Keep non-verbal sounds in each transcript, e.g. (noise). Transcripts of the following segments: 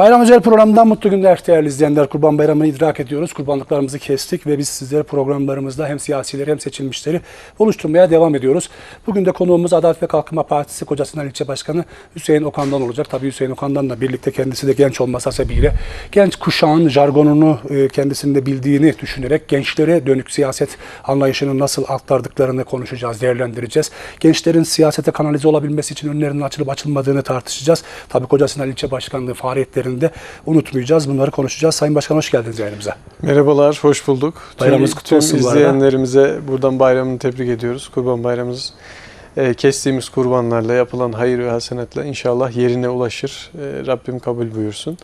Bayram özel programından mutlu günler değerli izleyenler. Kurban Bayramı'nı idrak ediyoruz. Kurbanlıklarımızı kestik ve biz sizlere programlarımızda hem siyasileri hem seçilmişleri oluşturmaya devam ediyoruz. Bugün de konuğumuz Adalet ve Kalkınma Partisi Kocasinan İlçe Başkanı Hüseyin Okan'dan olacak. Tabii Hüseyin Okan'dan birlikte kendisi de genç olması hasebiyle genç kuşağın jargonunu e, kendisinde bildiğini düşünerek gençlere dönük siyaset anlayışını nasıl aktardıklarını konuşacağız, değerlendireceğiz. Gençlerin siyasete kanalize olabilmesi için önlerinin açılıp açılmadığını tartışacağız. Tabii Kocasinan İlçe Başkanlığı faaliyetlerini de unutmayacağız. Bunları konuşacağız. Sayın Başkan hoş geldiniz yayınımıza. Merhabalar, hoş bulduk. Bayramınız kutlu olsun Tüm arada. izleyenlerimize buradan bayramını tebrik ediyoruz. Kurban bayramımız e, kestiğimiz kurbanlarla yapılan hayır ve hasenetle inşallah yerine ulaşır. E, Rabbim kabul buyursun.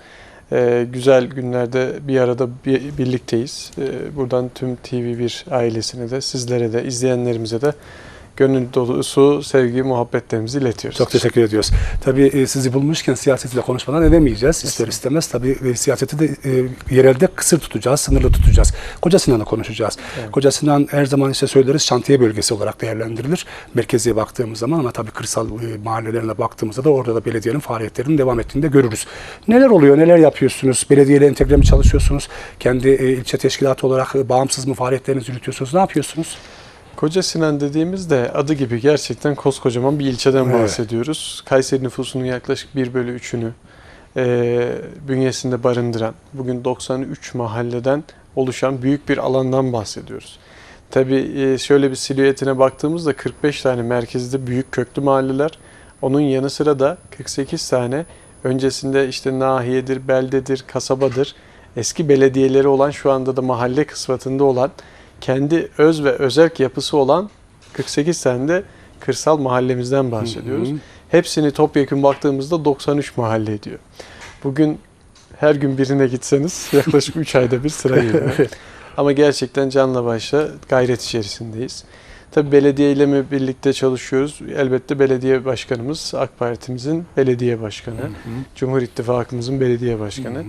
E, güzel günlerde bir arada bir- birlikteyiz. E, buradan tüm TV1 ailesine de, sizlere de, izleyenlerimize de gönül dolusu sevgi, muhabbetlerimizi iletiyoruz. Çok teşekkür ediyoruz. Tabii e, sizi bulmuşken siyaseti de konuşmadan edemeyeceğiz. İster istemez tabii e, siyaseti de e, yerelde kısır tutacağız, sınırlı tutacağız. Koca Sinan'ı konuşacağız. Evet. Koca Sinan her zaman işte söyleriz şantiye bölgesi olarak değerlendirilir. Merkeziye baktığımız zaman ama tabii kırsal e, mahallelerine baktığımızda da orada da belediyenin faaliyetlerinin devam ettiğini de görürüz. Neler oluyor, neler yapıyorsunuz? Belediyeyle entegre mi çalışıyorsunuz? Kendi e, ilçe teşkilatı olarak e, bağımsız mı faaliyetlerinizi yürütüyorsunuz? Ne yapıyorsunuz? Koca Sinan dediğimizde adı gibi gerçekten koskocaman bir ilçeden Evet. bahsediyoruz. Kayseri nüfusunun yaklaşık 1 bölü 3'ünü e, bünyesinde barındıran, bugün 93 mahalleden oluşan büyük bir alandan bahsediyoruz. Tabii şöyle bir silüetine baktığımızda 45 tane merkezde büyük köklü mahalleler, onun yanı sıra da 48 tane öncesinde işte nahiyedir, beldedir, kasabadır, eski belediyeleri olan şu anda da mahalle kısmetinde olan kendi öz ve özerk yapısı olan 48 tane de kırsal mahallemizden bahsediyoruz. Hı hı. Hepsini topyekun baktığımızda 93 mahalle ediyor. Bugün her gün birine gitseniz (laughs) yaklaşık 3 ayda bir sıra geliyor. (laughs) Ama gerçekten canla başla gayret içerisindeyiz. Tabii belediye ile mi birlikte çalışıyoruz? Elbette belediye başkanımız AK Parti'mizin belediye başkanı. Cumhur İttifakımızın belediye başkanı.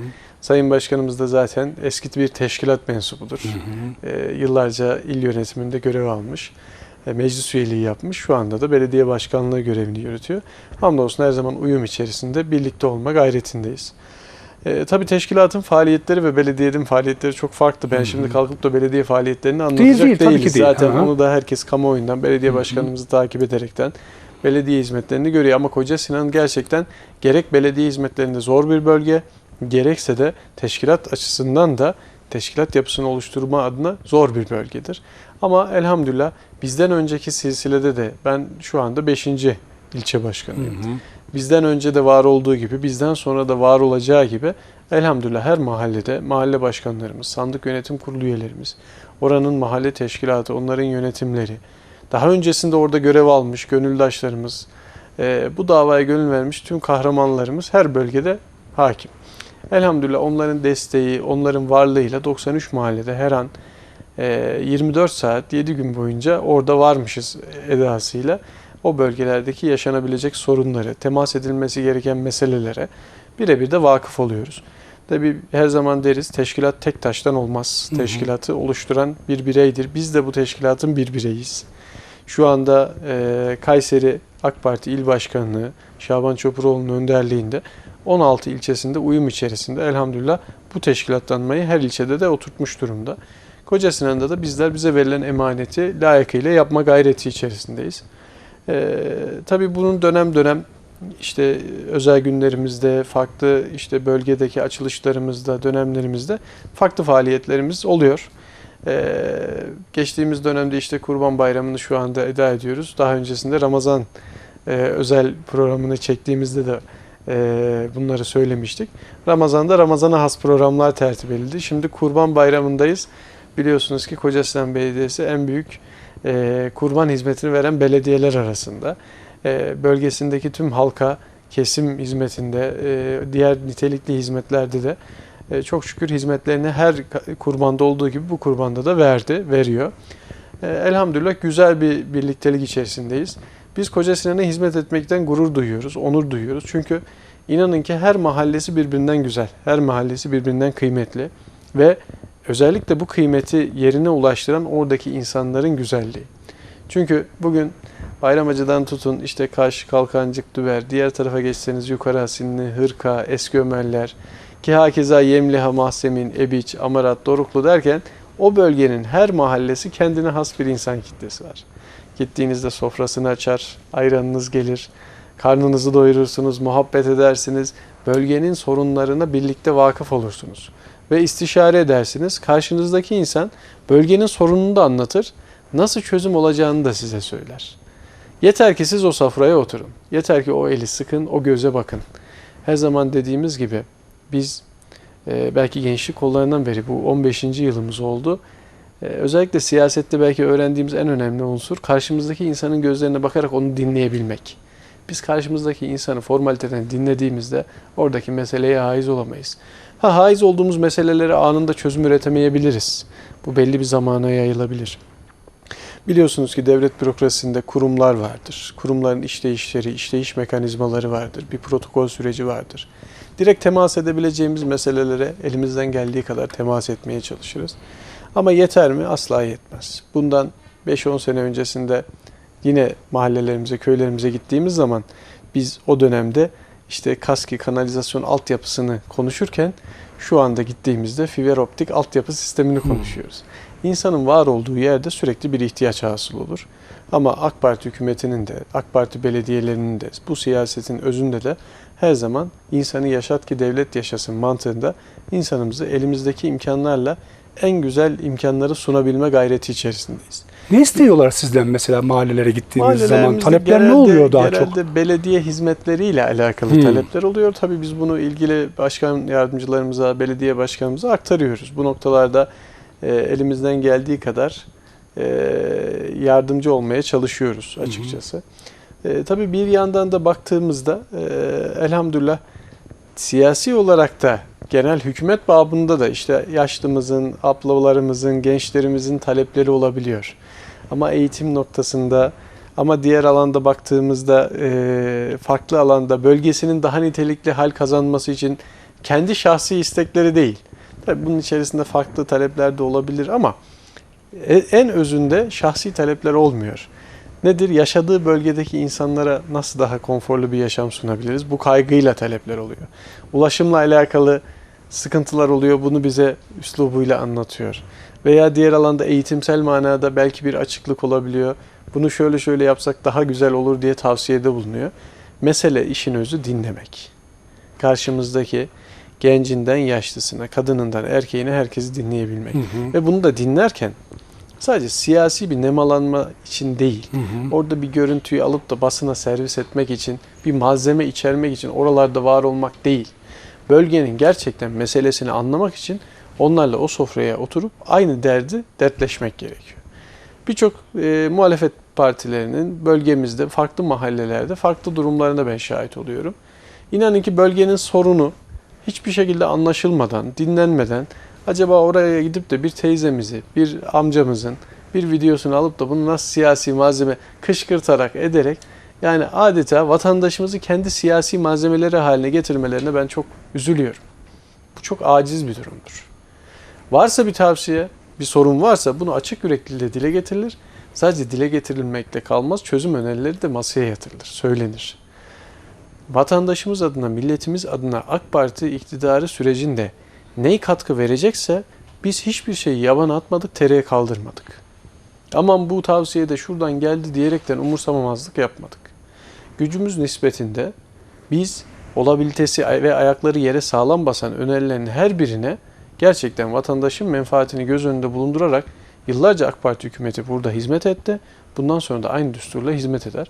Sayın Başkanımız da zaten eski bir teşkilat mensubudur. Ee, yıllarca il yönetiminde görev almış. e, Meclis üyeliği yapmış. Şu anda da belediye başkanlığı görevini yürütüyor. Hamdolsun her zaman uyum içerisinde birlikte olma gayretindeyiz. E, tabii teşkilatın faaliyetleri ve belediyenin faaliyetleri çok farklı. Ben Hı hı. şimdi kalkıp da belediye faaliyetlerini anlatacak değil, tabii değiliz. ki değil. Zaten Hı hı. onu da herkes kamuoyundan, belediye Hı hı. başkanımızı takip ederekten belediye hizmetlerini görüyor. Ama Koca Sinan gerçekten gerek belediye hizmetlerinde zor bir bölge, gerekse de teşkilat açısından da teşkilat yapısını oluşturma adına zor bir bölgedir. Ama elhamdülillah bizden önceki silsilede de ben şu anda 5. ilçe başkanıyım. Bizden önce de var olduğu gibi, bizden sonra da var olacağı gibi elhamdülillah her mahallede mahalle başkanlarımız, sandık yönetim kurulu üyelerimiz, oranın mahalle teşkilatı, onların yönetimleri, daha öncesinde orada görev almış gönüldaşlarımız, e, bu davaya gönül vermiş tüm kahramanlarımız her bölgede hakim. Elhamdülillah onların desteği, onların varlığıyla 93 mahallede her an e, 24 saat 7 gün boyunca orada varmışız edasıyla o bölgelerdeki yaşanabilecek sorunları, temas edilmesi gereken meselelere birebir de vakıf oluyoruz. Tabi her zaman deriz teşkilat tek taştan olmaz. Hı hı. Teşkilatı oluşturan bir bireydir. Biz de bu teşkilatın bir bireyiz. Şu anda e, Kayseri AK Parti İl Başkanlığı Şaban Çopuroğlu'nun önderliğinde 16 ilçesinde uyum içerisinde elhamdülillah bu teşkilatlanmayı her ilçede de oturtmuş durumda. Koca Sinan'da da bizler bize verilen emaneti layıkıyla yapma gayreti içerisindeyiz. Ee, tabii bunun dönem dönem işte özel günlerimizde, farklı işte bölgedeki açılışlarımızda, dönemlerimizde farklı faaliyetlerimiz oluyor. Ee, geçtiğimiz dönemde işte Kurban Bayramı'nı şu anda eda ediyoruz. Daha öncesinde Ramazan e, özel programını çektiğimizde de bunları söylemiştik. Ramazan'da Ramazan'a has programlar tertip edildi. Şimdi Kurban Bayramı'ndayız. Biliyorsunuz ki Kocasinan Belediyesi en büyük e, kurban hizmetini veren belediyeler arasında. E, bölgesindeki tüm halka kesim hizmetinde, e, diğer nitelikli hizmetlerde de çok şükür hizmetlerini her kurbanda olduğu gibi bu kurbanda da verdi, veriyor. Elhamdülillah güzel bir birliktelik içerisindeyiz. Biz Koca Sinan'a hizmet etmekten gurur duyuyoruz, onur duyuyoruz. Çünkü inanın ki her mahallesi birbirinden güzel, her mahallesi birbirinden kıymetli ve özellikle bu kıymeti yerine ulaştıran oradaki insanların güzelliği. Çünkü bugün Bayramacı'dan tutun işte Kaş, Kalkancık, Düver, diğer tarafa geçseniz yukarı Asinli, Hırka, Eski Ömerler ki hakeza Yemliha, Mahsemin, Ebiç, Amarat, Doruklu derken o bölgenin her mahallesi kendine has bir insan kitlesi var. Gittiğinizde sofrasını açar, ayranınız gelir, karnınızı doyurursunuz, muhabbet edersiniz, bölgenin sorunlarına birlikte vakıf olursunuz ve istişare edersiniz. Karşınızdaki insan bölgenin sorununu da anlatır, nasıl çözüm olacağını da size söyler. Yeter ki siz o sofraya oturun. Yeter ki o eli sıkın, o göze bakın. Her zaman dediğimiz gibi biz e, belki gençlik kollarından beri bu 15. yılımız oldu. E, özellikle siyasette belki öğrendiğimiz en önemli unsur karşımızdaki insanın gözlerine bakarak onu dinleyebilmek. Biz karşımızdaki insanı formaliteden dinlediğimizde oradaki meseleye haiz olamayız. Ha haiz olduğumuz meselelere anında çözüm üretemeyebiliriz. Bu belli bir zamana yayılabilir. Biliyorsunuz ki devlet bürokrasisinde kurumlar vardır. Kurumların işleyişleri, işleyiş mekanizmaları vardır. Bir protokol süreci vardır. Direkt temas edebileceğimiz meselelere elimizden geldiği kadar temas etmeye çalışırız. Ama yeter mi? Asla yetmez. Bundan 5-10 sene öncesinde yine mahallelerimize, köylerimize gittiğimiz zaman biz o dönemde işte KASKİ kanalizasyon altyapısını konuşurken şu anda gittiğimizde fiber optik altyapı sistemini konuşuyoruz. İnsanın var olduğu yerde sürekli bir ihtiyaç hasıl olur. Ama AK Parti hükümetinin de, AK Parti belediyelerinin de, bu siyasetin özünde de her zaman insanı yaşat ki devlet yaşasın mantığında insanımızı elimizdeki imkanlarla en güzel imkanları sunabilme gayreti içerisindeyiz. Ne istiyorlar sizden mesela mahallelere gittiğiniz zaman? Talepler ne genelde- oluyor daha genelde çok? belediye hizmetleriyle alakalı Hmm. talepler oluyor. Tabii biz bunu ilgili başkan yardımcılarımıza, belediye başkanımıza aktarıyoruz. Bu noktalarda e, elimizden geldiği kadar e, yardımcı olmaya çalışıyoruz açıkçası. E, tabii bir yandan da baktığımızda e, elhamdülillah siyasi olarak da genel hükümet babında da işte yaşlımızın, ablalarımızın, gençlerimizin talepleri olabiliyor. Ama eğitim noktasında ama diğer alanda baktığımızda e, farklı alanda bölgesinin daha nitelikli hal kazanması için kendi şahsi istekleri değil. Tabii bunun içerisinde farklı talepler de olabilir ama e- en özünde şahsi talepler olmuyor. Nedir? Yaşadığı bölgedeki insanlara nasıl daha konforlu bir yaşam sunabiliriz? Bu kaygıyla talepler oluyor. Ulaşımla alakalı sıkıntılar oluyor. Bunu bize üslubuyla anlatıyor. Veya diğer alanda eğitimsel manada belki bir açıklık olabiliyor. Bunu şöyle şöyle yapsak daha güzel olur diye tavsiyede bulunuyor. Mesele işin özü dinlemek. Karşımızdaki gencinden yaşlısına, kadınından erkeğine herkesi dinleyebilmek. Hı hı. Ve bunu da dinlerken sadece siyasi bir nemalanma için değil, Hı hı. orada bir görüntüyü alıp da basına servis etmek için, bir malzeme içermek için oralarda var olmak değil. Bölgenin gerçekten meselesini anlamak için onlarla o sofraya oturup aynı derdi dertleşmek gerekiyor. Birçok e, muhalefet partilerinin bölgemizde, farklı mahallelerde, farklı durumlarına ben şahit oluyorum. İnanın ki bölgenin sorunu hiçbir şekilde anlaşılmadan, dinlenmeden acaba oraya gidip de bir teyzemizi, bir amcamızın bir videosunu alıp da bunu nasıl siyasi malzeme kışkırtarak ederek yani adeta vatandaşımızı kendi siyasi malzemeleri haline getirmelerine ben çok üzülüyorum. Bu çok aciz bir durumdur. Varsa bir tavsiye, bir sorun varsa bunu açık yüreklilikle dile getirilir. Sadece dile getirilmekle kalmaz, çözüm önerileri de masaya yatırılır, söylenir. Vatandaşımız adına, milletimiz adına AK Parti iktidarı sürecinde ney katkı verecekse biz hiçbir şeyi yaban atmadık, tereye kaldırmadık. Aman bu tavsiye de şuradan geldi diyerekten umursamamazlık yapmadık. Gücümüz nispetinde biz olabilitesi ve ayakları yere sağlam basan önerilerin her birine gerçekten vatandaşın menfaatini göz önünde bulundurarak yıllarca AK Parti hükümeti burada hizmet etti. Bundan sonra da aynı düsturla hizmet eder.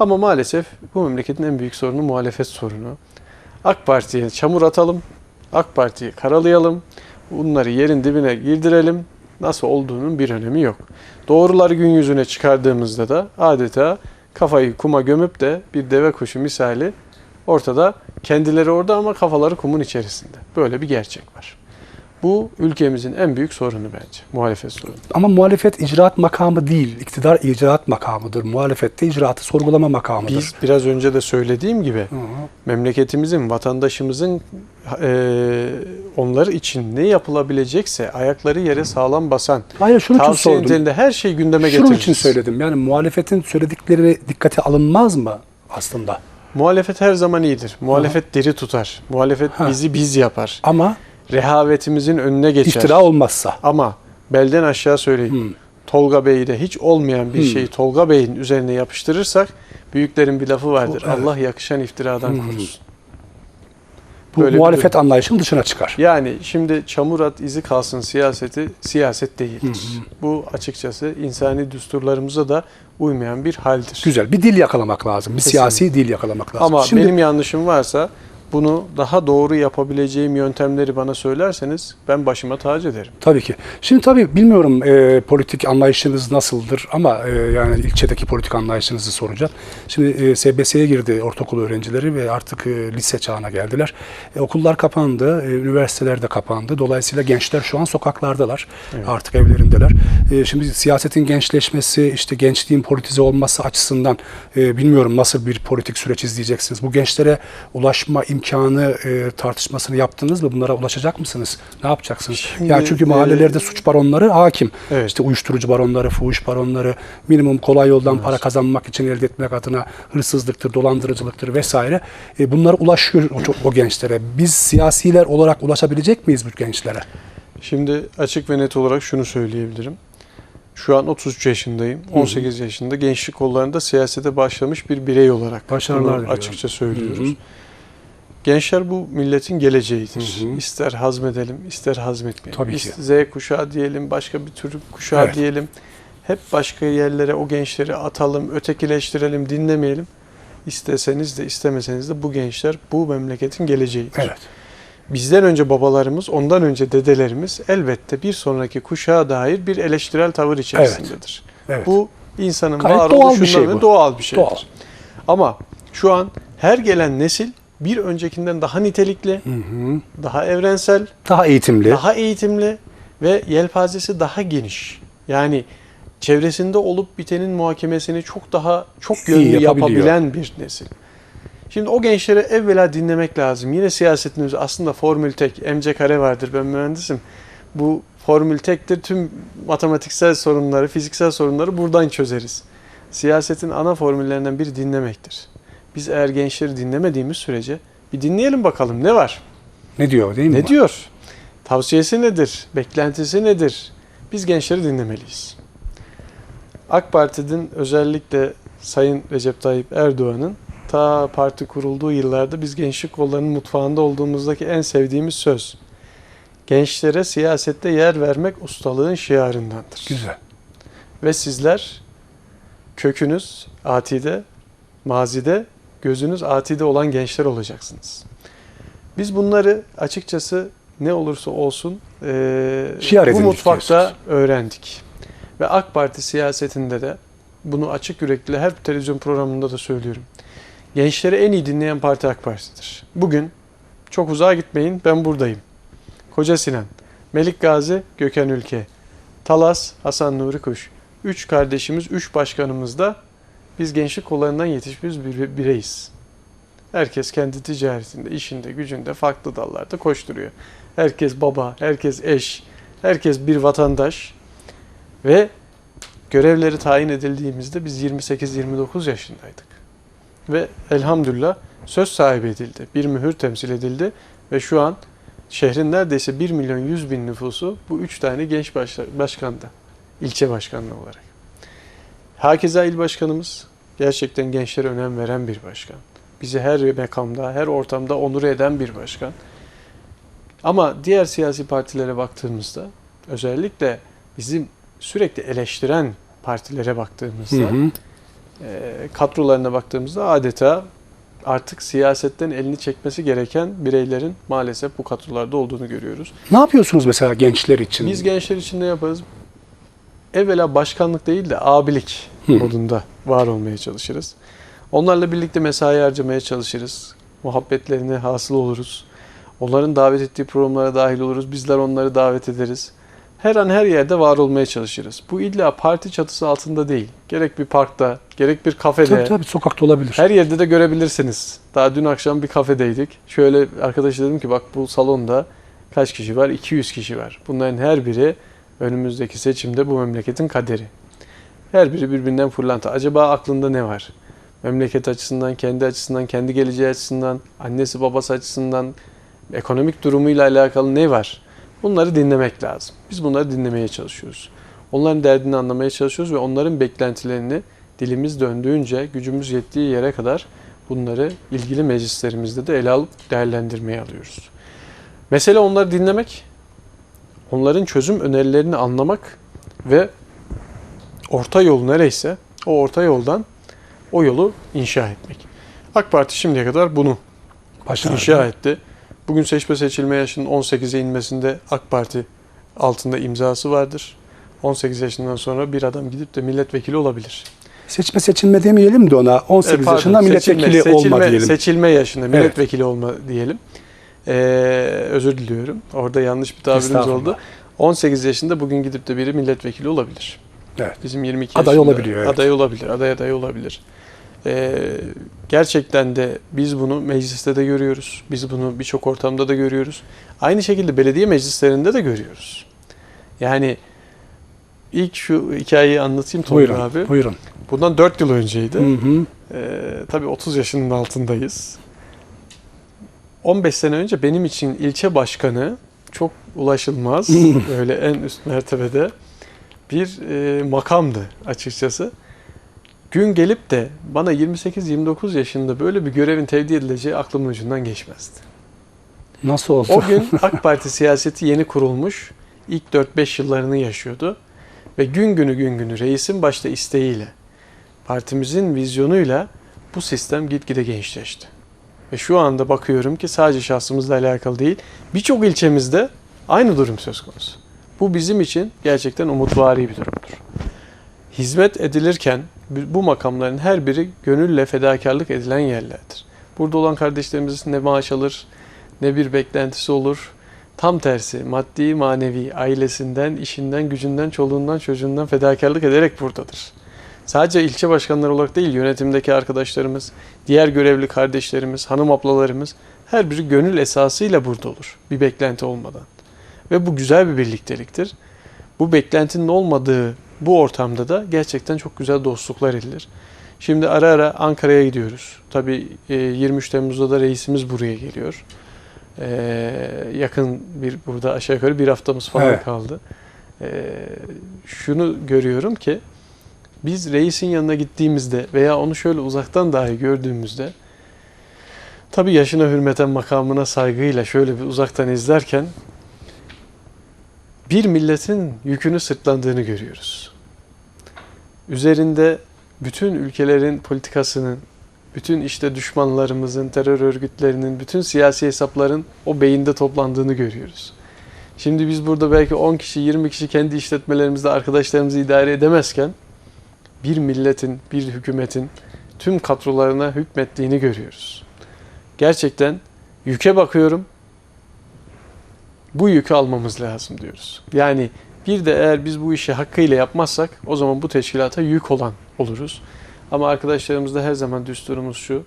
Ama maalesef bu memleketin en büyük sorunu muhalefet sorunu. AK Parti'ye çamur atalım, AK Parti'yi karalayalım, bunları yerin dibine girdirelim. Nasıl olduğunun bir önemi yok. Doğruları gün yüzüne çıkardığımızda da adeta kafayı kuma gömüp de bir deve kuşu misali ortada kendileri orada ama kafaları kumun içerisinde. Böyle bir gerçek var. Bu ülkemizin en büyük sorunu bence. Muhalefet sorunu. Ama muhalefet icraat makamı değil. İktidar icraat makamıdır. Muhalefette icraatı sorgulama makamıdır. Biz biraz önce de söylediğim gibi Hı hı. memleketimizin, vatandaşımızın e, onlar için ne yapılabilecekse ayakları yere sağlam basan, Hayır şunun için sordum. her şeyi gündeme Şunun getiririz. için söyledim. Yani muhalefetin söyledikleri dikkate alınmaz mı aslında? Muhalefet her zaman iyidir. Muhalefet diri tutar. Muhalefet Ha. bizi biz yapar. Ama Rehavetimizin önüne geçer. iftira olmazsa. Ama belden aşağı söyleyeyim. Hmm. Tolga Bey'de hiç olmayan bir Hmm. şeyi Tolga Bey'in üzerine yapıştırırsak büyüklerin bir lafı vardır. Bu- evet. Allah yakışan iftiradan Hmm. korusun. Bu Böyle bir muhalefet anlayışının dışına çıkar. Yani şimdi çamur at izi kalsın siyaseti siyaset değildir. Bu açıkçası insani düsturlarımıza da uymayan bir haldir. Güzel. Bir dil yakalamak lazım. Bir Kesinlikle. siyasi dil yakalamak lazım. Ama Şimdi benim yanlışım varsa bunu daha doğru yapabileceğim yöntemleri bana söylerseniz ben başıma tac ederim. Tabii ki. Şimdi tabii bilmiyorum e, politik anlayışınız nasıldır ama e, yani ilçedeki politik anlayışınızı soracağım. Şimdi e, SBS'ye girdi ortaokul öğrencileri ve artık e, lise çağına geldiler. E, okullar kapandı, e, üniversiteler de kapandı. Dolayısıyla gençler şu an sokaklardalar. Evet. Artık evlerindeler. E, şimdi siyasetin gençleşmesi, işte gençliğin politize olması açısından e, bilmiyorum nasıl bir politik süreç izleyeceksiniz. Bu gençlere ulaşma imkanı e, tartışmasını yaptınız mı? Bunlara ulaşacak mısınız? Ne yapacaksınız? Şimdi, yani çünkü mahallelerde e, suç baronları hakim. Evet. İşte uyuşturucu baronları, fuhuş baronları, minimum kolay yoldan Evet. para kazanmak için elde etmek adına hırsızlıktır, dolandırıcılıktır vesaire. E, bunlar ulaşıyor o, o gençlere. Biz siyasiler olarak ulaşabilecek miyiz bu gençlere? Şimdi açık ve net olarak şunu söyleyebilirim. Şu an 33 yaşındayım. 18 yaşında gençlik kollarında siyasete başlamış bir birey olarak Başarılar diliyorum. açıkça söylüyoruz. Hı hı. Gençler bu milletin geleceğidir. Hı hı. İster hazmedelim, ister hazmetmeyelim. Tabii ki. Z kuşağı diyelim, başka bir tür kuşağı Evet. diyelim. Hep başka yerlere o gençleri atalım, ötekileştirelim, dinlemeyelim. İsteseniz de istemeseniz de bu gençler bu memleketin geleceğidir. Evet. Bizden önce babalarımız, ondan önce dedelerimiz elbette bir sonraki kuşağa dair bir eleştirel tavır içerisindedir. Evet. Bu insanın Gayet var doğal bir şey bu. doğal bir şeydir. Doğal. Ama şu an her gelen nesil bir öncekinden daha nitelikli, Hı hı. daha evrensel, Daha eğitimli. daha eğitimli ve yelpazesi daha geniş. Yani çevresinde olup bitenin muhakemesini çok daha çok yönlü yapabilen bir nesil. Şimdi o gençlere evvela dinlemek lazım. Yine siyasetin özü aslında formül tek. MC kare vardır ben mühendisim. Bu formül tektir. Tüm matematiksel sorunları, fiziksel sorunları buradan çözeriz. Siyasetin ana formüllerinden biri dinlemektir. Biz eğer gençleri dinlemediğimiz sürece bir dinleyelim bakalım ne var? Ne diyor değil mi? Ne diyor? Tavsiyesi nedir? Beklentisi nedir? Biz gençleri dinlemeliyiz. AK Parti'nin özellikle Sayın Recep Tayyip Erdoğan'ın ta parti kurulduğu yıllarda biz gençlik kollarının mutfağında olduğumuzdaki en sevdiğimiz söz. Gençlere siyasette yer vermek ustalığın şiarındandır. Güzel. Ve sizler kökünüz atide, mazide, gözünüz atide olan gençler olacaksınız. Biz bunları açıkçası ne olursa olsun Şiar bu mutfakta diyorsunuz. öğrendik. Ve AK Parti siyasetinde de bunu açık yürekli her televizyon programında da söylüyorum. Gençleri en iyi dinleyen parti AK Parti'dir. Bugün çok uzağa gitmeyin ben buradayım. Koca Sinan, Melik Gazi, Gökhan Ülke, Talas, Hasan Nuri Kuş. Üç kardeşimiz, üç başkanımız da biz gençlik kollarından yetişmiş bir bireyiz. Herkes kendi ticaretinde, işinde, gücünde, farklı dallarda koşturuyor. Herkes baba, herkes eş, herkes bir vatandaş ve görevleri tayin edildiğimizde biz 28-29 yaşındaydık. Ve elhamdülillah söz sahibi edildi. Bir mühür temsil edildi ve şu an şehrin neredeyse 1 milyon 100 bin nüfusu bu üç tane genç başla- başkanda. ilçe başkanlığı olarak. Hakeza il başkanımız gerçekten gençlere önem veren bir başkan. Bizi her makamda, her ortamda onur eden bir başkan. Ama diğer siyasi partilere baktığımızda özellikle bizim sürekli eleştiren partilere baktığımızda Hı hı. e, kadrolarına baktığımızda adeta artık siyasetten elini çekmesi gereken bireylerin maalesef bu kadrolarda olduğunu görüyoruz. Ne yapıyorsunuz mesela gençler için? Biz gençler için ne yaparız? Evvela başkanlık değil de abilik modunda var olmaya çalışırız. Onlarla birlikte mesai harcamaya çalışırız. Muhabbetlerine hasıl oluruz. Onların davet ettiği programlara dahil oluruz. Bizler onları davet ederiz. Her an her yerde var olmaya çalışırız. Bu illa parti çatısı altında değil. Gerek bir parkta, gerek bir kafede. Tabii tabii sokakta olabilir. Her yerde de görebilirsiniz. Daha dün akşam bir kafedeydik. Şöyle arkadaşa dedim ki bak bu salonda kaç kişi var? 200 kişi var. Bunların her biri önümüzdeki seçimde bu memleketin kaderi. Her biri birbirinden fırlantı. Acaba aklında ne var? Memleket açısından, kendi açısından, kendi geleceği açısından, annesi babası açısından, ekonomik durumuyla alakalı ne var? Bunları dinlemek lazım. Biz bunları dinlemeye çalışıyoruz. Onların derdini anlamaya çalışıyoruz ve onların beklentilerini dilimiz döndüğünce, gücümüz yettiği yere kadar bunları ilgili meclislerimizde de ele alıp değerlendirmeye alıyoruz. Mesele onları dinlemek, onların çözüm önerilerini anlamak ve orta yol nereyse o orta yoldan o yolu inşa etmek. AK Parti şimdiye kadar bunu Başarılı. inşa etti. Bugün seçme seçilme yaşının 18'e inmesinde AK Parti altında imzası vardır. 18 yaşından sonra bir adam gidip de milletvekili olabilir. Seçme seçilme demeyelim de ona 18 E, pardon, yaşında milletvekili seçilme, olma diyelim. Seçilme yaşında milletvekili olma diyelim. Ee, özür diliyorum. Orada yanlış bir tabirimiz oldu. 18 yaşında bugün gidip de biri milletvekili olabilir. Evet. Bizim 22 Aday yaşında. olabiliyor, evet. Aday olabilir. Aday aday olabilir. Ee, gerçekten de biz bunu mecliste de görüyoruz. Biz bunu birçok ortamda da görüyoruz. Aynı şekilde belediye meclislerinde de görüyoruz. Yani ilk şu hikayeyi anlatayım Tolga Buyurun. abi. Buyurun. Bundan 4 yıl önceydi. Hı hı. Ee, tabii 30 yaşının altındayız. 15 sene önce benim için ilçe başkanı çok ulaşılmaz, böyle en üst mertebede bir e, makamdı açıkçası. Gün gelip de bana 28-29 yaşında böyle bir görevin tevdi edileceği aklımın ucundan geçmezdi. Nasıl olsa. O gün AK Parti siyaseti yeni kurulmuş, ilk 4-5 yıllarını yaşıyordu. Ve gün günü gün günü reisin başta isteğiyle, partimizin vizyonuyla bu sistem gitgide gençleşti. Ve şu anda bakıyorum ki sadece şahsımızla alakalı değil, birçok ilçemizde aynı durum söz konusu. Bu bizim için gerçekten umutvari bir durumdur. Hizmet edilirken bu makamların her biri gönülle fedakarlık edilen yerlerdir. Burada olan kardeşlerimizin ne maaş alır, ne bir beklentisi olur. Tam tersi maddi, manevi, ailesinden, işinden, gücünden, çoluğundan, çocuğundan fedakarlık ederek buradadır. Sadece ilçe başkanları olarak değil, yönetimdeki arkadaşlarımız, diğer görevli kardeşlerimiz, hanım ablalarımız her biri gönül esasıyla burada olur. Bir beklenti olmadan. Ve bu güzel bir birlikteliktir. Bu beklentinin olmadığı bu ortamda da gerçekten çok güzel dostluklar edilir. Şimdi ara ara Ankara'ya gidiyoruz. Tabii e, 23 Temmuz'da da reisimiz buraya geliyor. Ee, yakın bir burada aşağı yukarı bir haftamız falan Evet. kaldı. Ee, şunu görüyorum ki biz reisin yanına gittiğimizde veya onu şöyle uzaktan dahi gördüğümüzde tabii yaşına hürmeten makamına saygıyla şöyle bir uzaktan izlerken bir milletin yükünü sırtlandığını görüyoruz. Üzerinde bütün ülkelerin politikasının, bütün işte düşmanlarımızın, terör örgütlerinin, bütün siyasi hesapların o beyinde toplandığını görüyoruz. Şimdi biz burada belki 10 kişi, 20 kişi kendi işletmelerimizde arkadaşlarımızı idare edemezken bir milletin, bir hükümetin tüm kadrolarına hükmettiğini görüyoruz. Gerçekten yüke bakıyorum. Bu yükü almamız lazım diyoruz. Yani bir de eğer biz bu işi hakkıyla yapmazsak o zaman bu teşkilata yük olan oluruz. Ama arkadaşlarımızda her zaman düsturumuz şu.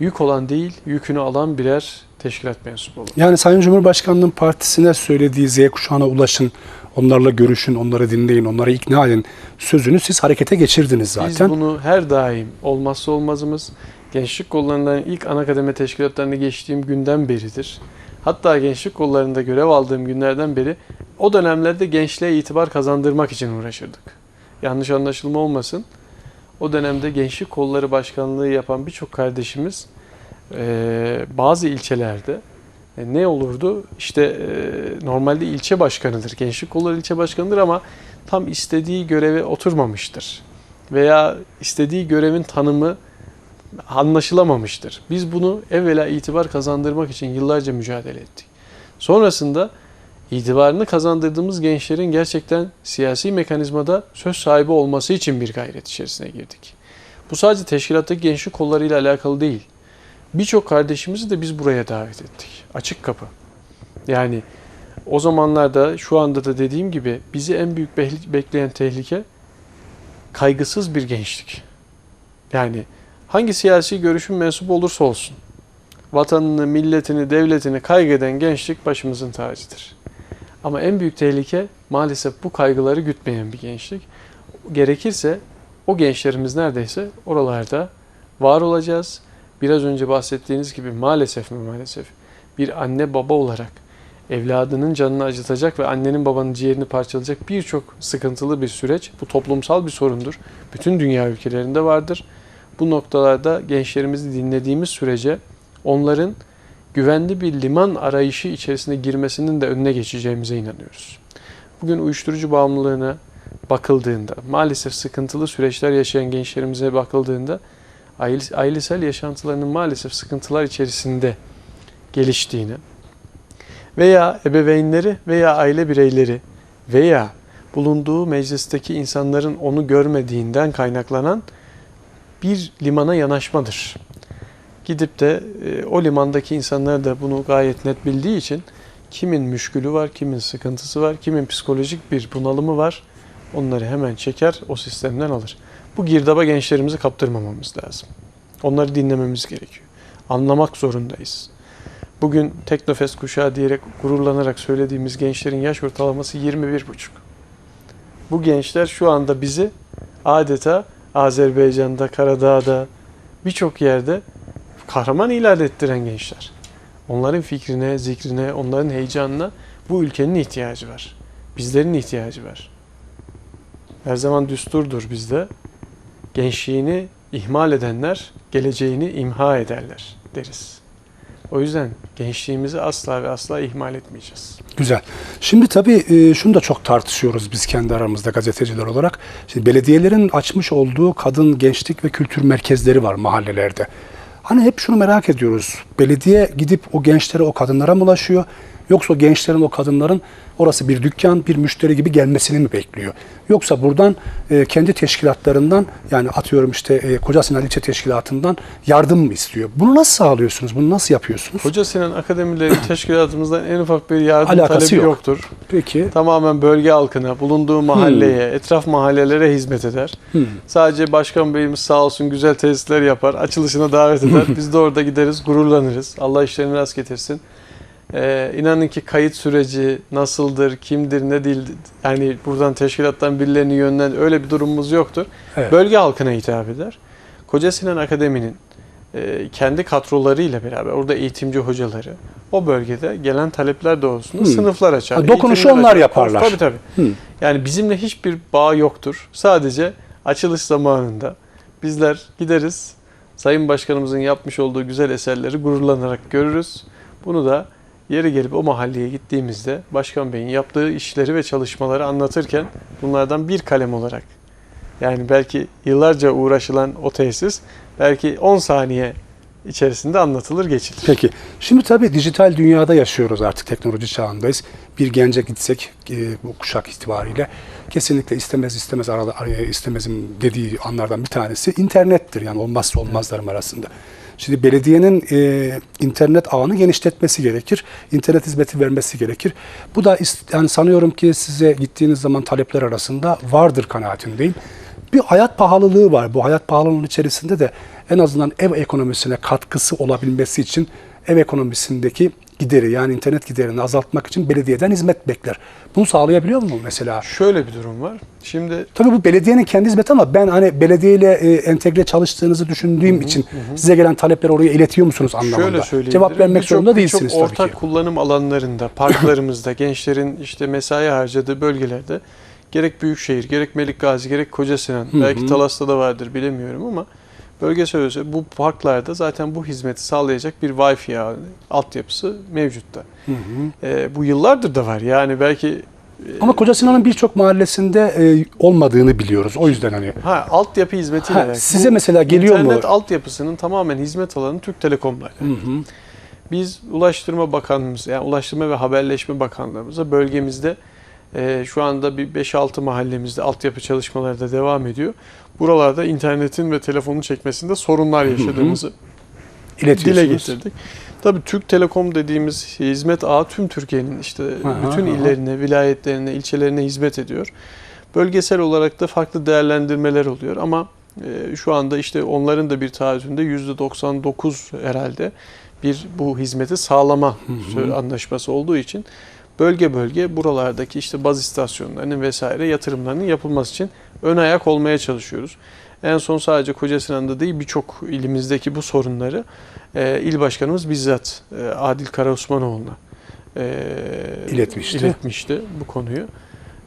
Yük olan değil, yükünü alan birer teşkilat mensubu olun. Yani Sayın Cumhurbaşkanı'nın partisine söylediği Z kuşağına ulaşın, onlarla görüşün, onları dinleyin, onları ikna edin sözünü siz harekete geçirdiniz zaten. Biz bunu her daim olmazsa olmazımız gençlik kollarından ilk ana kademe teşkilatlarına geçtiğim günden beridir. Hatta gençlik kollarında görev aldığım günlerden beri o dönemlerde gençliğe itibar kazandırmak için uğraşırdık. Yanlış anlaşılma olmasın. O dönemde gençlik kolları başkanlığı yapan birçok kardeşimiz bazı ilçelerde ne olurdu? İşte e, normalde ilçe başkanıdır. Gençlik kolları ilçe başkanıdır ama tam istediği göreve oturmamıştır. Veya istediği görevin tanımı anlaşılamamıştır. Biz bunu evvela itibar kazandırmak için yıllarca mücadele ettik. Sonrasında itibarını kazandırdığımız gençlerin gerçekten siyasi mekanizmada söz sahibi olması için bir gayret içerisine girdik. Bu sadece teşkilattaki gençlik kollarıyla alakalı değil. Birçok kardeşimizi de biz buraya davet ettik. Açık kapı. Yani o zamanlarda şu anda da dediğim gibi bizi en büyük bekleyen tehlike kaygısız bir gençlik. Yani hangi siyasi görüşün mensubu olursa olsun vatanını, milletini, devletini kaygeden gençlik başımızın tacıdır. Ama en büyük tehlike maalesef bu kaygıları gütmeyen bir gençlik. Gerekirse o gençlerimiz neredeyse oralarda var olacağız. Biraz önce bahsettiğiniz gibi maalesef mi maalesef bir anne baba olarak evladının canını acıtacak ve annenin babanın ciğerini parçalayacak birçok sıkıntılı bir süreç. Bu toplumsal bir sorundur. Bütün dünya ülkelerinde vardır. Bu noktalarda gençlerimizi dinlediğimiz sürece onların güvenli bir liman arayışı içerisine girmesinin de önüne geçeceğimize inanıyoruz. Bugün uyuşturucu bağımlılığına bakıldığında, maalesef sıkıntılı süreçler yaşayan gençlerimize bakıldığında ailesel yaşantılarının maalesef sıkıntılar içerisinde geliştiğini veya ebeveynleri veya aile bireyleri veya bulunduğu meclisteki insanların onu görmediğinden kaynaklanan bir limana yanaşmadır. Gidip de e, o limandaki insanlar da bunu gayet net bildiği için kimin müşkülü var, kimin sıkıntısı var, kimin psikolojik bir bunalımı var onları hemen çeker, o sistemden alır. Bu girdaba gençlerimizi kaptırmamamız lazım. Onları dinlememiz gerekiyor. Anlamak zorundayız. Bugün Teknofest kuşağı diyerek gururlanarak söylediğimiz gençlerin yaş ortalaması 21,5. Bu gençler şu anda bizi adeta Azerbaycan'da, Karadağ'da birçok yerde kahraman ilan ettiren gençler. Onların fikrine, zikrine, onların heyecanına bu ülkenin ihtiyacı var. Bizlerin ihtiyacı var. Her zaman düsturdur bizde. Gençliğini ihmal edenler geleceğini imha ederler deriz. O yüzden gençliğimizi asla ve asla ihmal etmeyeceğiz. Güzel. Şimdi tabii e, şunu da çok tartışıyoruz biz kendi aramızda gazeteciler olarak. Şimdi belediyelerin açmış olduğu kadın, gençlik ve kültür merkezleri var mahallelerde. Hani hep şunu merak ediyoruz. Belediye gidip o gençlere, o kadınlara mı ulaşıyor? Yoksa o gençlerin, o kadınların orası bir dükkan, bir müşteri gibi gelmesini mi bekliyor? Yoksa buradan e, kendi teşkilatlarından yani atıyorum işte e, Koca Sinan İlçe Teşkilatı'ndan yardım mı istiyor? Bunu nasıl sağlıyorsunuz? Bunu nasıl yapıyorsunuz? Koca Sinan Akademileri (clears throat) teşkilatımızdan en ufak bir yardım Alakası talebi yok. yoktur. Peki. Tamamen bölge halkına, bulunduğu mahalleye, etraf mahallelere hizmet eder. Hmm. Sadece başkan beyimiz sağ olsun güzel tesisler yapar, açılışına davet eder. (laughs) Biz de orada gideriz, gururlanırız. Allah işlerini rast getirsin. Ee, inanın ki kayıt süreci nasıldır, kimdir, ne değildir. Yani buradan teşkilattan birilerini yönlen öyle bir durumumuz yoktur. Evet. Bölge halkına hitap eder. Koca Sinan Akademi'nin e, kendi kadrolarıyla beraber orada eğitimci hocaları o bölgede gelen talepler doğrultusunda Hmm. sınıflar açar. Ha, dokunuşu onlar açar. yaparlar. Tabii tabii. Hı. Yani bizimle hiçbir bağ yoktur. Sadece açılış zamanında bizler gideriz. Sayın Başkanımızın yapmış olduğu güzel eserleri gururlanarak görürüz. Bunu da yeri gelip o mahalleye gittiğimizde Başkan Bey'in yaptığı işleri ve çalışmaları anlatırken bunlardan bir kalem olarak yani belki yıllarca uğraşılan o tesis belki 10 saniye içerisinde anlatılır geçilir. Peki. Şimdi tabii dijital dünyada yaşıyoruz artık. Teknoloji çağındayız. Bir gence gitsek e, bu kuşak itibariyle kesinlikle istemez istemez arada istemezim dediği anlardan bir tanesi internettir. Yani olmazsa olmazlarım arasında. Şimdi belediyenin e, internet ağını genişletmesi gerekir. İnternet hizmeti vermesi gerekir. Bu da yani sanıyorum ki size gittiğiniz zaman talepler arasında vardır kanaatindeyim. Bir hayat pahalılığı var. Bu hayat pahalılığının içerisinde de en azından ev ekonomisine katkısı olabilmesi için ev ekonomisindeki gideri yani internet giderini azaltmak için belediyeden hizmet bekler. Bunu sağlayabiliyor mu mesela? Şöyle bir durum var. Şimdi Tabii bu belediyenin kendi hizmeti ama ben hani belediyeyle e, entegre çalıştığınızı düşündüğüm için size gelen talepleri oraya iletiyor musunuz anlamında? Şöyle. Cevap vermek Birçok- zorunda birçok değilsiniz tabii ortak ki. kullanım alanlarında, parklarımızda, (coughs) gençlerin işte mesai harcadığı bölgelerde gerek Büyükşehir, gerek Melikgazi, gerek Kocasinan, belki Talas'ta da vardır bilemiyorum ama bölgesel ölçüde bu parklarda zaten bu hizmeti sağlayacak bir Wi-Fi ağı, altyapısı mevcutta. Hı hı. Ee, bu yıllardır da var. Yani belki Ama Koca Sinan'ın birçok mahallesinde e, olmadığını biliyoruz. O yüzden hani ha altyapı hizmetiyle Ha, alakalı. size mesela geliyor mu? İnternet altyapısının tamamen hizmet alanı Türk Telekom'la alakalı. Hı hı. Biz Ulaştırma Bakanlığımız, yani Ulaştırma ve Haberleşme Bakanlığımıza bölgemizde e, şu anda bir 5-6 mahallemizde altyapı çalışmaları da devam ediyor. Buralarda internetin ve telefonun çekmesinde sorunlar yaşadığımızı dile getirdik. Tabii Türk Telekom dediğimiz hizmet ağı tüm Türkiye'nin işte Aha, bütün aha. illerine, vilayetlerine, ilçelerine hizmet ediyor. Bölgesel olarak da farklı değerlendirmeler oluyor ama e, şu anda işte onların da bir taahhütünde %99 herhalde bir bu hizmeti sağlama Hı hı. anlaşması olduğu için bölge bölge buralardaki işte baz istasyonlarının vesaire yatırımlarının yapılması için ön ayak olmaya çalışıyoruz. En son sadece Kocasinan'da değil birçok ilimizdeki bu sorunları e, il başkanımız bizzat e, Adil Karaosmanoğlu'na e, İletmişti. iletmişti bu konuyu.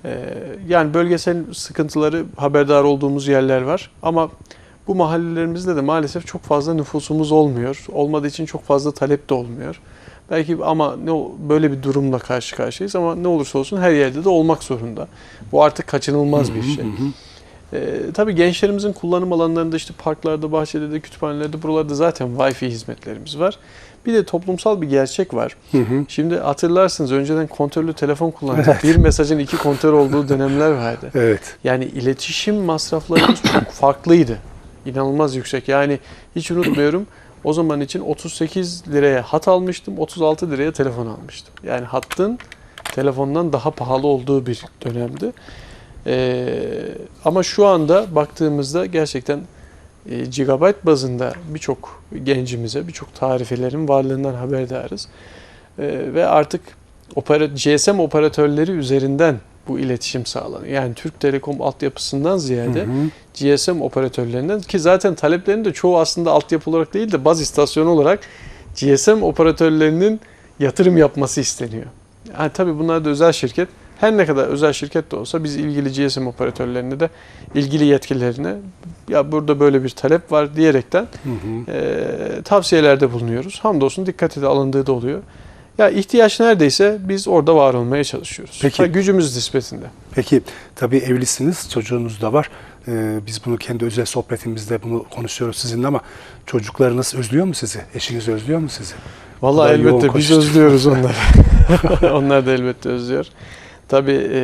E, yani bölgesel sıkıntıları haberdar olduğumuz yerler var ama bu mahallelerimizde de maalesef çok fazla nüfusumuz olmuyor. Olmadığı için çok fazla talep de olmuyor. Belki ama ne böyle bir durumla karşı karşıyayız ama ne olursa olsun her yerde de olmak zorunda. Bu artık kaçınılmaz bir şey. Ee, tabii gençlerimizin kullanım alanlarında işte parklarda, bahçede de, kütüphanelerde, buralarda zaten Wi-Fi hizmetlerimiz var. Bir de toplumsal bir gerçek var. Hı hı. Şimdi hatırlarsınız önceden kontörlü telefon kullandık. Bir mesajın iki kontör olduğu dönemler vardı. Evet. Yani iletişim masraflarımız çok farklıydı. İnanılmaz yüksek. Yani hiç unutmuyorum. O zaman için 38 liraya hat almıştım, 36 liraya telefon almıştım. Yani hattın telefondan daha pahalı olduğu bir dönemdi. Ee, ama şu anda baktığımızda gerçekten e, gigabyte bazında birçok gencimize, birçok tarifelerin varlığından haberdarız. Ee, ve artık opera, GSM operatörleri üzerinden bu iletişim sağlanıyor. Yani Türk Telekom altyapısından ziyade Hı hı. GSM operatörlerinden ki zaten taleplerin de çoğu aslında altyapı olarak değil de baz istasyonu olarak GSM operatörlerinin yatırım yapması isteniyor. Yani tabii bunlar da özel şirket. Her ne kadar özel şirket de olsa biz ilgili GSM operatörlerine de ilgili yetkililerine ya burada böyle bir talep var diyerekten Hı hı. e, tavsiyelerde bulunuyoruz. Hamdolsun dikkate de alındığı da oluyor. Ya ihtiyaç neredeyse biz orada var olmaya çalışıyoruz. Peki. Ha, gücümüz nispetinde. Peki tabii evlisiniz, çocuğunuz da var. Ee, biz bunu kendi özel sohbetimizde bunu konuşuyoruz sizinle ama çocuklarınız özlüyor mu sizi? Eşiniz özlüyor mu sizi? Vallahi elbette biz özlüyoruz (laughs) onları. (laughs) Onlar da elbette özlüyor. Tabii e,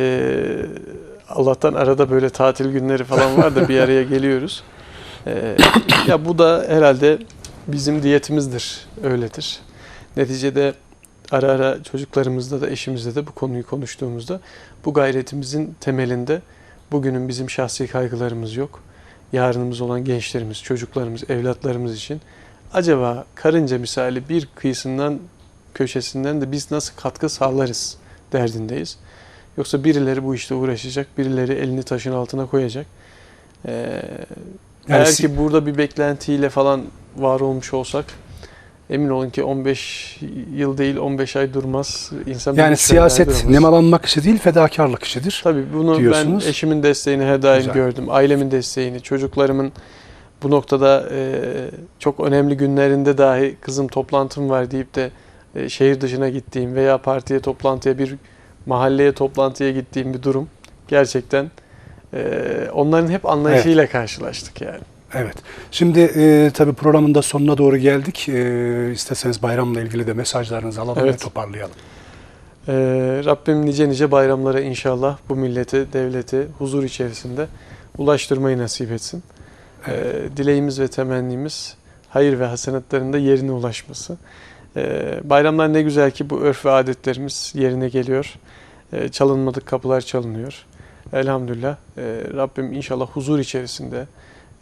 Allah'tan arada böyle tatil günleri falan var da bir araya geliyoruz. E, ya bu da herhalde bizim diyetimizdir, öyledir. Neticede ara ara çocuklarımızla da eşimizle de bu konuyu konuştuğumuzda bu gayretimizin temelinde bugünün bizim şahsi kaygılarımız yok. Yarınımız olan gençlerimiz, çocuklarımız, evlatlarımız için acaba karınca misali bir kıyısından köşesinden de biz nasıl katkı sağlarız derdindeyiz. Yoksa birileri bu işte uğraşacak, birileri elini taşın altına koyacak. Ee, Yani eğer ki burada bir beklentiyle falan var olmuş olsak emin olun ki 15 yıl değil 15 ay durmaz. İnsan Yani siyaset nemalanmak işi değil, fedakarlık işidir. Tabii bunu diyorsunuz. ben eşimin desteğini her daim Güzel. gördüm. Ailemin desteğini, çocuklarımın bu noktada e, çok önemli günlerinde dahi kızım toplantım var deyip de e, şehir dışına gittiğim veya partiye toplantıya bir mahalleye toplantıya gittiğim bir durum gerçekten e, onların hep anlayışıyla karşılaştık yani. Evet. Şimdi e, tabii programın da sonuna doğru geldik. E, isterseniz bayramla ilgili de mesajlarınızı alalım ve Evet. toparlayalım. Ee, Rabbim nice nice bayramlara inşallah bu milleti, devleti huzur içerisinde ulaştırmayı nasip etsin. Ee, dileğimiz ve temennimiz hayır ve hasenatların da yerine ulaşması. Ee, bayramlar ne güzel ki bu örf ve adetlerimiz yerine geliyor. Ee, çalınmadık kapılar çalınıyor. Elhamdülillah ee, Rabbim inşallah huzur içerisinde e,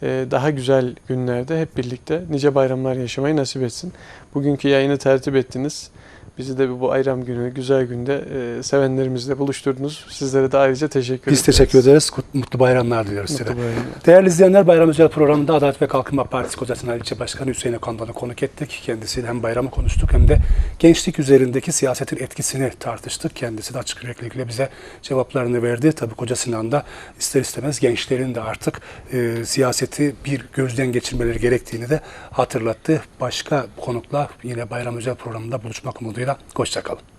daha güzel günlerde hep birlikte nice bayramlar yaşamayı nasip etsin. Bugünkü yayını tertip ettiniz. Bizi de bu bayram günü, güzel günde e, sevenlerimizle buluşturdunuz. Sizlere de ayrıca teşekkür Biz ederiz. teşekkür ederiz. Mutlu bayramlar diliyoruz size. Mutlu bayramlar. Değerli izleyenler Bayram Özel programında Adalet ve Kalkınma Partisi Kocasinan İlçe Başkanı Hüseyin Akan'dan konuk ettik. Kendisiyle hem bayramı konuştuk hem de gençlik üzerindeki siyasetin etkisini tartıştık. Kendisi de açık yüreklilikle bize cevaplarını verdi. Tabii Kocasinan'da ister istemez gençlerin de artık e, siyaseti bir gözden geçirmeleri gerektiğini de hatırlattı. Başka konukla yine Bayram Özel programında buluşmak umuduyla. Hoşçakalın.